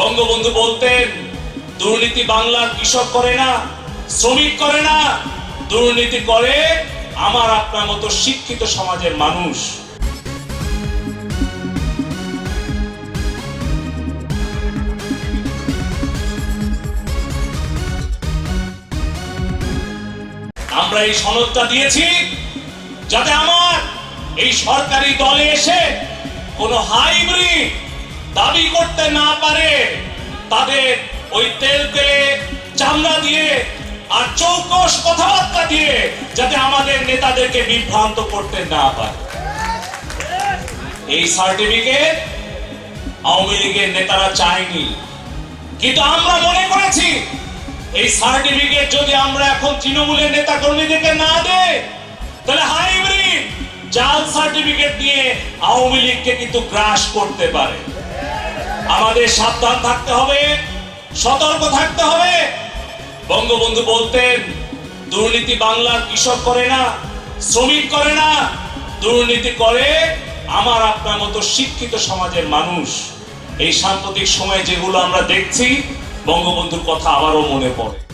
বঙ্গবন্ধু বলতেন, দুর্নীতি বাংলার কৃষক করে না, শ্রমিক করে না, দুর্নীতি করে আমার আপনার মতো শিক্ষিত সমাজের মানুষ। আমরা এই সনদটা দিয়েছি যাতে আমার এই সরকারি দলে এসে কোন হাইব্রিড দাবি করতে না পারে, তাদের ওই তেল তেলে চামড়া দিয়ে আর চৌকস কথাবার্তা দিয়ে যাতে আমাদের নেতাদেরকে বিভ্রান্ত করতে না পারে। এই সার্টিফিকেট আওয়ামী লীগের নেতারা চায়নি। কিন্তু আমরা মনে করেছি, এই সার্টিফিকেট যদি আমরা এখন তৃণমূলের নেতা কর্মীদেরকে না দেই, তাহলে হাইব্রিড জাল সার্টিফিকেট দিয়ে আওয়ামী লীগকে কিন্তু গ্রাস করতে পারে। আমাদের সাবধান থাকতে হবে, সতর্ক থাকতে হবে। বঙ্গবন্ধু বলতেন, দুর্নীতি বাংলার কৃষক করে না, শ্রমিক করে না। দুর্নীতি করে আমার আপনার মতো শিক্ষিত সমাজের মানুষ। এই সাম্প্রতিক সময়ে যেগুলো আমরা দেখছি, বঙ্গবন্ধুর কথা আবারও মনে পড়ে।